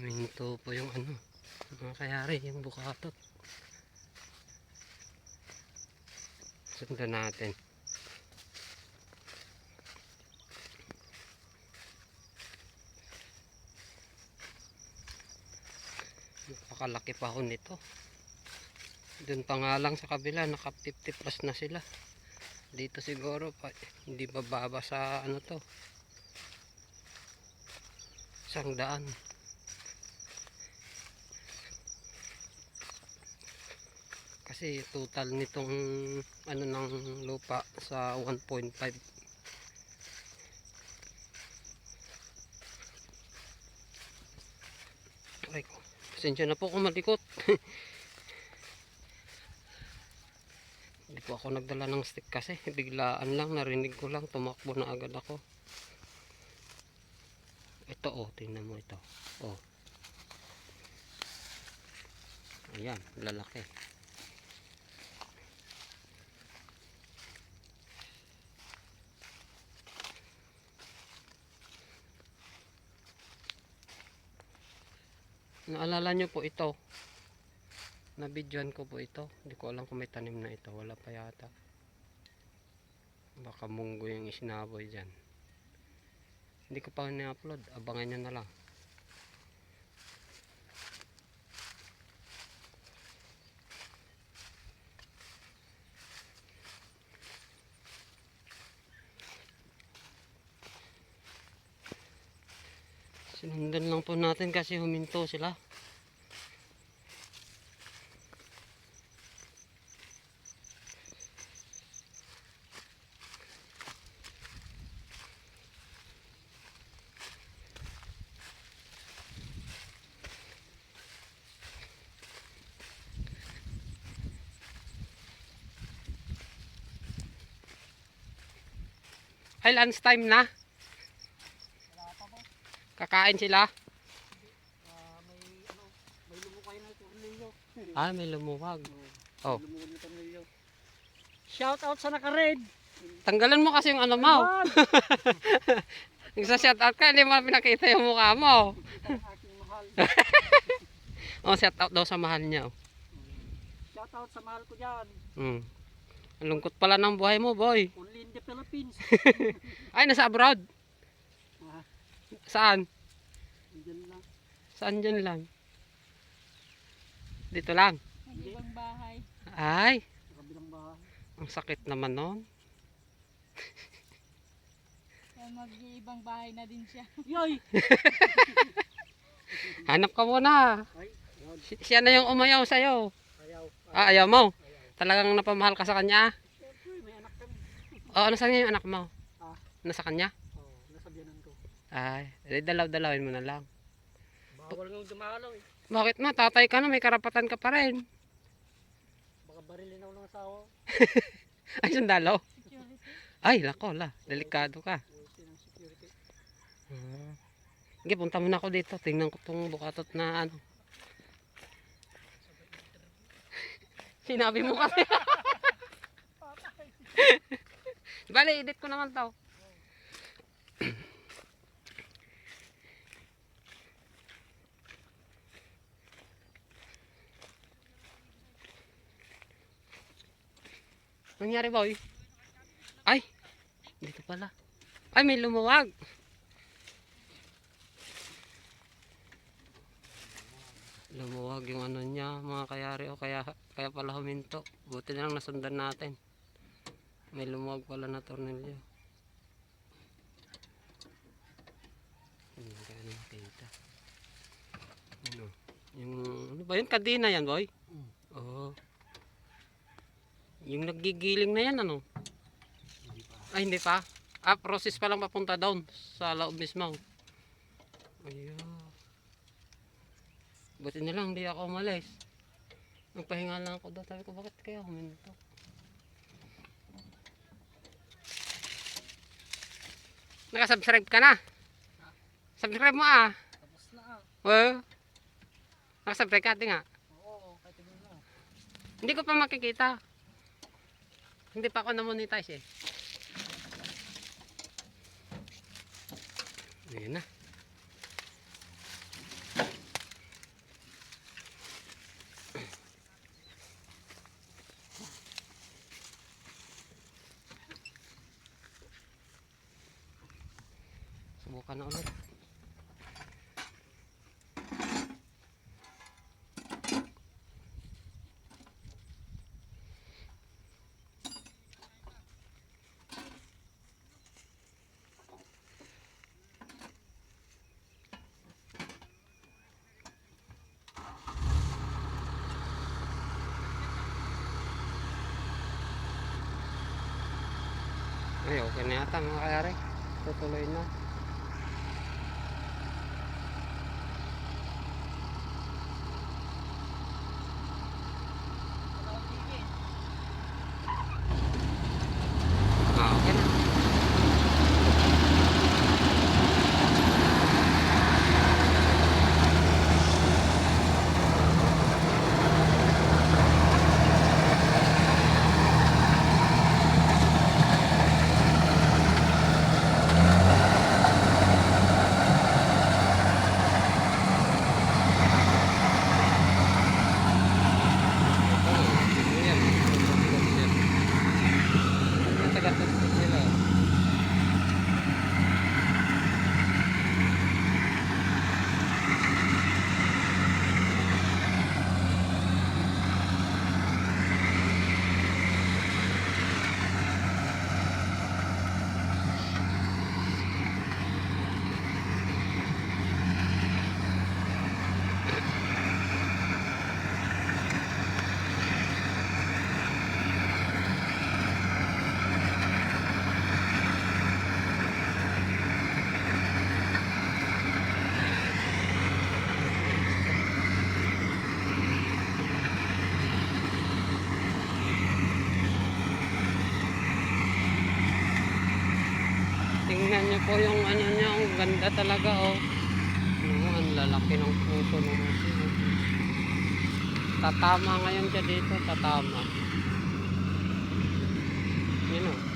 Minto po yung ano, mga kayari, yung bukatot. Sundan natin. Napakalaki pa ako nito. Doon pa nga lang sa kabila, naka 50 plus na sila. Dito siguro, pa, hindi bababa sa ano to. Isang daan. Kasi total nitong ano ng lupa sa 1.5 Ay ko. Pasensya na po kung malikot. Hindi po ako nagdala ng stick kasi biglaan lang narinig ko lang tumakbo na agad ako. Ito oh, tingnan mo ito. Oh. Ayan, lalaki. Naalala nyo po ito. Nabidyoan ko po ito. Hindi ko alam kung may tanim na ito. Wala pa yata. Baka munggo yung isinaboy dyan. Hindi ko pa ni-upload. Abangan nyo na lang. Sinundan lang po natin kasi huminto sila. Ay, lunch time na. Kakain sila. Ah, may ano, may lumukay na tornilyo. Ah, may lumuwag. Oh. Lumukay na tornilyo. Shout out sa naka-red. Tanggalan mo kasi yung ano mo. Wag! Yung sa shout out ka, hindi mo na pinakita yung mukha mo. Oh, shout out daw sa mahal niya. oh. Shout out sa mahal ko dyan. Mm. Ang lungkot pala ng buhay mo, boy. Only in the Philippines. Ay, nasa abroad. Saan? dyan lang. Saan dyan lang? Dito lang. Ang ibang bahay. Ay, Sa kabilang bahay. ang sakit naman nun. Mag-iibang bahay na din siya. Yoy! Hanap ka muna. Ay. Si- siya na yung umayaw sa'yo. Ayaw. Ah, ayaw mo. Talagang napamahal ka sa kanya. Siyempre, may anak kami. Oh, ano sa yung anak mo? Ah. Nasa kanya? Oo, nasa biyanan ko. Ay, dalaw-dalawin mo na lang. Bawal nga dumalaw eh. Bakit na? Tatay ka na, may karapatan ka pa rin. Baka barilin ako ng asawa. Ay. Security. Ay, lako la. Delikado ka. Ah. Sige, punta muna ako dito. Tingnan ko tong bukatot na ano. Sinabi mo kasi. Bale, edit ko naman to. Nangyari boy? Ay, dito pala. Ay, may lumuwag. Lumuwag yung ano niya, mga kayari o kaya, kaya pala huminto. Buti na lang nasundan natin. May lumuwag pala na tornilyo. Hindi ko ano makita. Ano? Yung, ano ba yun? Kadina yan, boy? Yung nagigiling na yan, ano? Hindi pa. Ay, hindi pa. Ah, process pa lang papunta down sa loob mismo. Ayun. Buti na lang, hindi ako umalis. Nagpahinga lang ako doon. Sabi ko, bakit kaya huminto? Nakasubscribe ka na? Subscribe mo ah. Tapos na ah. Well, nakasubscribe ka, nga. Oo, kahit hindi na. Hindi ko pa makikita. Hindi pa ako na-monetize eh. Ayan na. Subukan na ulit. Na yata mga kayari. Tutuloy na. po yung ano niya. Ang ganda talaga oh. Ano, ang lalaki ng puso ng asin. Oh. Tatama ngayon siya dito. Tatama. Yun oh.